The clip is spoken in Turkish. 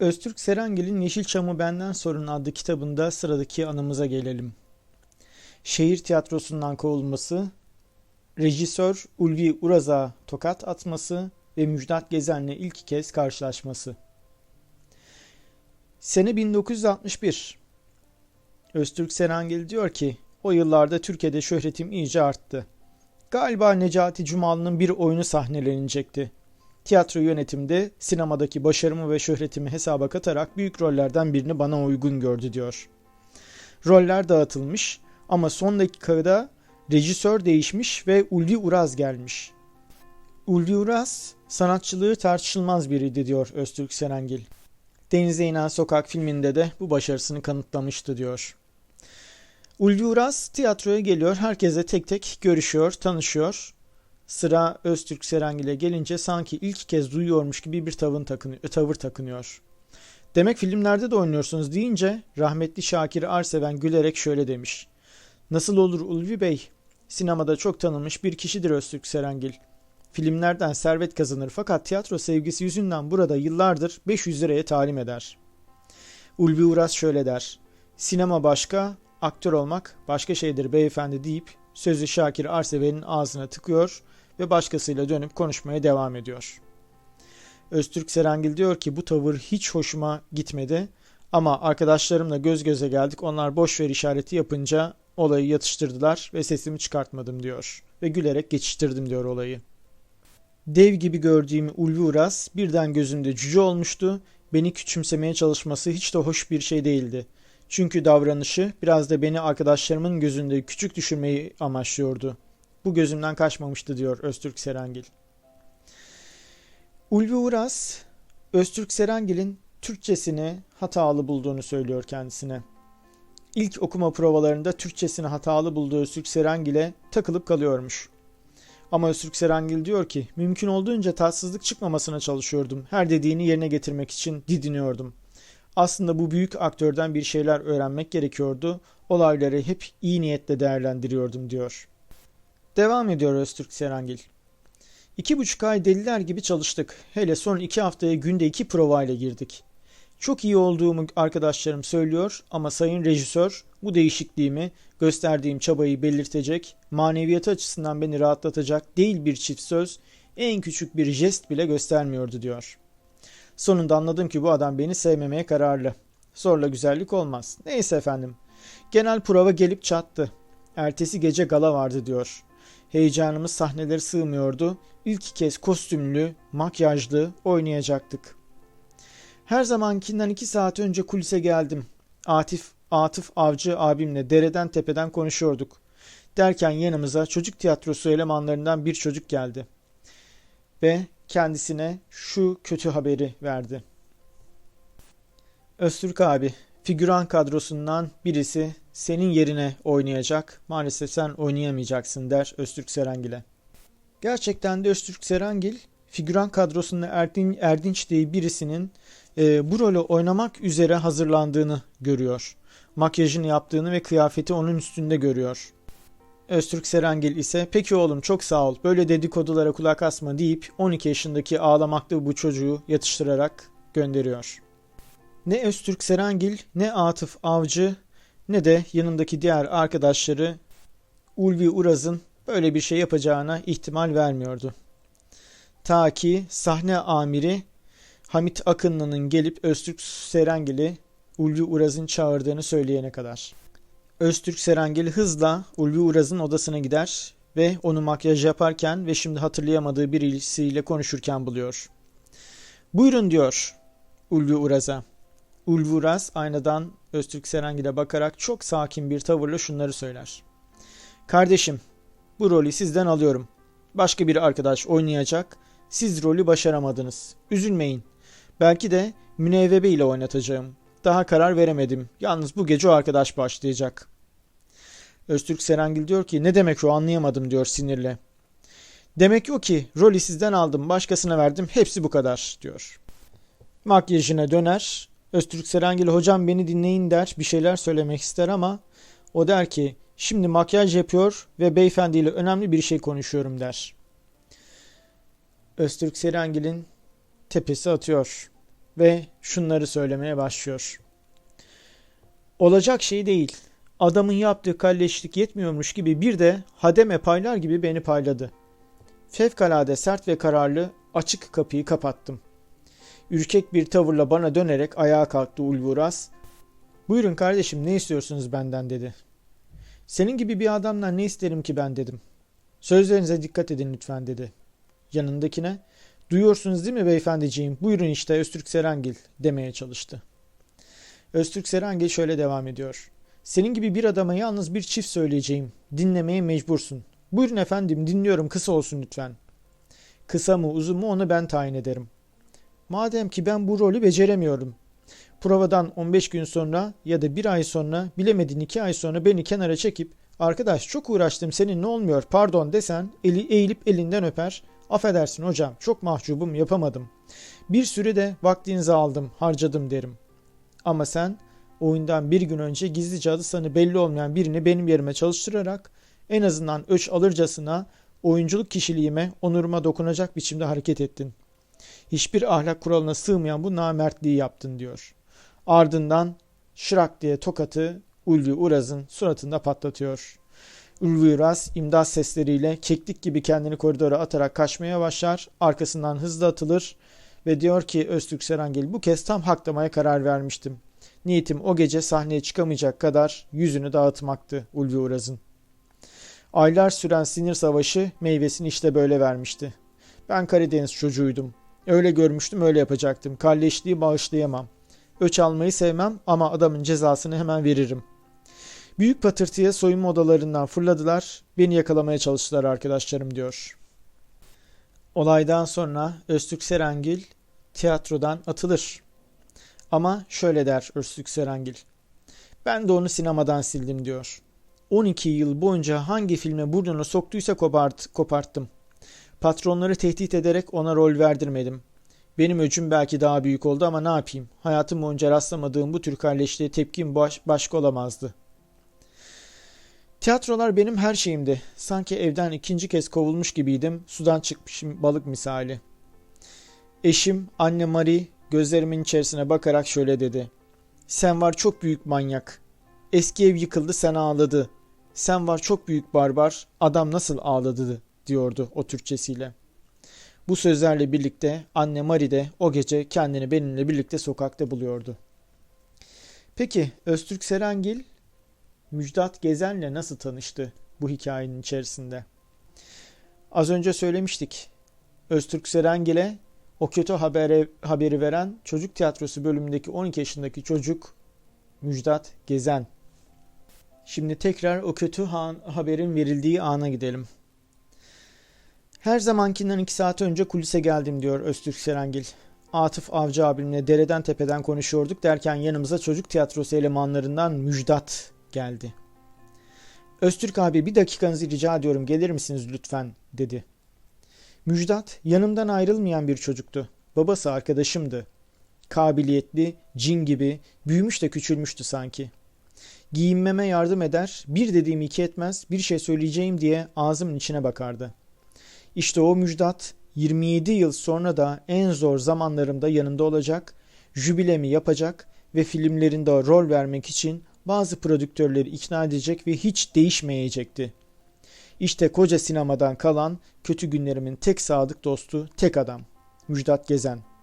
Öztürk Serengil'in Yeşilçam'ı Benden Sorun adlı kitabında sıradaki anımıza gelelim. Şehir tiyatrosundan kovulması, rejisör Ulvi Uraz'a tokat atması ve Müjdat Gezen'le ilk kez karşılaşması. Sene 1961. Öztürk Serengil diyor ki, o yıllarda Türkiye'de şöhretim iyice arttı. Galiba Necati Cumalı'nın bir oyunu sahnelenecekti. Tiyatro yönetimde sinemadaki başarımı ve şöhretimi hesaba katarak büyük rollerden birini bana uygun gördü diyor. Roller dağıtılmış ama son dakikada rejisör değişmiş ve Ulvi Uraz gelmiş. Ulvi Uraz sanatçılığı tartışılmaz biriydi diyor Öztürk Serengil. Denize inen Sokak filminde de bu başarısını kanıtlamıştı diyor. Ulvi Uraz tiyatroya geliyor, herkese tek tek görüşüyor, tanışıyor. Sıra Öztürk Serengil'e gelince sanki ilk kez duyuyormuş gibi bir tavır, takınıyor, tavır takınıyor. Demek filmlerde de oynuyorsunuz deyince rahmetli Şakir Arseven gülerek şöyle demiş. Nasıl olur Ulvi Bey? Sinemada çok tanınmış bir kişidir Öztürk Serengil. Filmlerden servet kazanır fakat tiyatro sevgisi yüzünden burada yıllardır 500 liraya talim eder. Ulvi Uras şöyle der. Sinema başka, aktör olmak başka şeydir beyefendi deyip sözü Şakir Arseven'in ağzına tıkıyor ve başkasıyla dönüp konuşmaya devam ediyor. Öztürk Serengil diyor ki bu tavır hiç hoşuma gitmedi ama arkadaşlarımla göz göze geldik onlar boş ver işareti yapınca olayı yatıştırdılar ve sesimi çıkartmadım diyor ve gülerek geçiştirdim diyor olayı. Dev gibi gördüğüm Ulvi Uras birden gözümde cüce olmuştu. Beni küçümsemeye çalışması hiç de hoş bir şey değildi. Çünkü davranışı biraz da beni arkadaşlarımın gözünde küçük düşürmeyi amaçlıyordu. Bu gözümden kaçmamıştı diyor Öztürk Serengil. Ulvi Uras, Öztürk Serengil'in Türkçesini hatalı bulduğunu söylüyor kendisine. İlk okuma provalarında Türkçesini hatalı bulduğu Öztürk Serengil'e takılıp kalıyormuş. Ama Öztürk Serengil diyor ki mümkün olduğunca tatsızlık çıkmamasına çalışıyordum. Her dediğini yerine getirmek için didiniyordum. Aslında bu büyük aktörden bir şeyler öğrenmek gerekiyordu. Olayları hep iyi niyetle değerlendiriyordum diyor. Devam ediyor Öztürk Serengil. İki buçuk ay deliler gibi çalıştık. Hele son iki haftaya günde iki provayla girdik. Çok iyi olduğumu arkadaşlarım söylüyor ama sayın rejisör bu değişikliğimi, gösterdiğim çabayı belirtecek, maneviyatı açısından beni rahatlatacak değil bir çift söz, en küçük bir jest bile göstermiyordu diyor. Sonunda anladım ki bu adam beni sevmemeye kararlı. Zorla güzellik olmaz. Neyse efendim. Genel prova gelip çattı. Ertesi gece gala vardı diyor. Heyecanımız sahneleri sığmıyordu. İlk kez kostümlü, makyajlı oynayacaktık. Her zamankinden iki saat önce kulise geldim. Atif, Atıf Avcı abimle dereden tepeden konuşuyorduk. Derken yanımıza çocuk tiyatrosu elemanlarından bir çocuk geldi. Ve kendisine şu kötü haberi verdi. Öztürk abi, figüran kadrosundan birisi senin yerine oynayacak. Maalesef sen oynayamayacaksın der Öztürk Serengil'e. Gerçekten de Öztürk Serengil figüran kadrosunda Erdin, Erdinç diye birisinin e, bu rolü oynamak üzere hazırlandığını görüyor. Makyajını yaptığını ve kıyafeti onun üstünde görüyor. Öztürk Serengil ise peki oğlum çok sağ ol böyle dedikodulara kulak asma deyip 12 yaşındaki ağlamakta bu çocuğu yatıştırarak gönderiyor. Ne Öztürk Serengil ne Atıf Avcı ne de yanındaki diğer arkadaşları Ulvi Uraz'ın böyle bir şey yapacağına ihtimal vermiyordu. Ta ki sahne amiri Hamit Akınlı'nın gelip Öztürk Serengil'i Ulvi Uraz'ın çağırdığını söyleyene kadar. Öztürk Serengil hızla Ulvi Uraz'ın odasına gider ve onu makyaj yaparken ve şimdi hatırlayamadığı birisiyle konuşurken buluyor. Buyurun diyor Ulvi Uraz'a. Ulvi Uraz aynadan Öztürk Serengil'e bakarak çok sakin bir tavırla şunları söyler. Kardeşim bu rolü sizden alıyorum. Başka bir arkadaş oynayacak. Siz rolü başaramadınız. Üzülmeyin. Belki de münevvebe ile oynatacağım. Daha karar veremedim. Yalnız bu gece o arkadaş başlayacak. Öztürk Serengil diyor ki ne demek o anlayamadım diyor sinirle. Demek o ki rolü sizden aldım başkasına verdim hepsi bu kadar diyor. Makyajına döner. Öztürk Serengil hocam beni dinleyin der bir şeyler söylemek ister ama o der ki şimdi makyaj yapıyor ve beyefendiyle önemli bir şey konuşuyorum der. Öztürk Serengil'in tepesi atıyor. Ve şunları söylemeye başlıyor. Olacak şey değil. Adamın yaptığı kalleşlik yetmiyormuş gibi bir de hademe paylar gibi beni payladı. Fevkalade sert ve kararlı açık kapıyı kapattım. Ürkek bir tavırla bana dönerek ayağa kalktı Ulvuras. Buyurun kardeşim ne istiyorsunuz benden dedi. Senin gibi bir adamdan ne isterim ki ben dedim. Sözlerinize dikkat edin lütfen dedi. Yanındakine duyuyorsunuz değil mi beyefendiciğim buyurun işte Öztürk Serengil demeye çalıştı. Öztürk Serengil şöyle devam ediyor. Senin gibi bir adama yalnız bir çift söyleyeceğim. Dinlemeye mecbursun. Buyurun efendim dinliyorum kısa olsun lütfen. Kısa mı uzun mu onu ben tayin ederim. Madem ki ben bu rolü beceremiyorum. Provadan 15 gün sonra ya da bir ay sonra bilemedin 2 ay sonra beni kenara çekip arkadaş çok uğraştım senin ne olmuyor pardon desen eli eğilip elinden öper. Affedersin hocam çok mahcubum yapamadım. Bir süre de vaktinizi aldım harcadım derim. Ama sen oyundan bir gün önce gizlice adı sanı belli olmayan birini benim yerime çalıştırarak en azından öç alırcasına oyunculuk kişiliğime, onuruma dokunacak biçimde hareket ettin. Hiçbir ahlak kuralına sığmayan bu namertliği yaptın diyor. Ardından şırak diye tokatı Ulvi Uraz'ın suratında patlatıyor. Ulvi Uraz imdat sesleriyle keklik gibi kendini koridora atarak kaçmaya başlar. Arkasından hızla atılır ve diyor ki Öztürk Serangil bu kez tam haklamaya karar vermiştim. Niyetim o gece sahneye çıkamayacak kadar yüzünü dağıtmaktı Ulvi Uraz'ın. Aylar süren sinir savaşı meyvesini işte böyle vermişti. Ben Karadeniz çocuğuydum. Öyle görmüştüm öyle yapacaktım. Kalleşliği bağışlayamam. Öç almayı sevmem ama adamın cezasını hemen veririm. Büyük patırtıya soyunma odalarından fırladılar. Beni yakalamaya çalıştılar arkadaşlarım diyor. Olaydan sonra Öztürk Serengil tiyatrodan atılır. Ama şöyle der Öztürk Serengil. Ben de onu sinemadan sildim diyor. 12 yıl boyunca hangi filme burnunu soktuysa kopart, koparttım. Patronları tehdit ederek ona rol verdirmedim. Benim öcüm belki daha büyük oldu ama ne yapayım? Hayatım boyunca rastlamadığım bu tür kardeşliğe tepkim baş, başka olamazdı. Tiyatrolar benim her şeyimdi. Sanki evden ikinci kez kovulmuş gibiydim. Sudan çıkmışım balık misali. Eşim, anne Marie gözlerimin içerisine bakarak şöyle dedi. Sen var çok büyük manyak. Eski ev yıkıldı sen ağladı. Sen var çok büyük barbar. Adam nasıl ağladı diyordu o Türkçesiyle. Bu sözlerle birlikte anne Marie de o gece kendini benimle birlikte sokakta buluyordu. Peki Öztürk Serengil Müjdat Gezen'le nasıl tanıştı bu hikayenin içerisinde? Az önce söylemiştik. Öztürk Serengil'e o kötü haberi, haberi veren çocuk tiyatrosu bölümündeki 12 yaşındaki çocuk Müjdat Gezen. Şimdi tekrar o kötü haberin verildiği ana gidelim. Her zamankinden iki saat önce kulise geldim diyor Öztürk Serengil. Atıf Avcı abimle dereden tepeden konuşuyorduk derken yanımıza çocuk tiyatrosu elemanlarından Müjdat geldi. Öztürk abi bir dakikanızı rica ediyorum gelir misiniz lütfen dedi. Müjdat yanımdan ayrılmayan bir çocuktu. Babası arkadaşımdı. Kabiliyetli, cin gibi, büyümüş de küçülmüştü sanki. Giyinmeme yardım eder, bir dediğimi iki etmez, bir şey söyleyeceğim diye ağzımın içine bakardı.'' İşte o müjdat 27 yıl sonra da en zor zamanlarımda yanımda olacak, jübilemi yapacak ve filmlerinde rol vermek için bazı prodüktörleri ikna edecek ve hiç değişmeyecekti. İşte koca sinemadan kalan kötü günlerimin tek sadık dostu tek adam. Müjdat Gezen.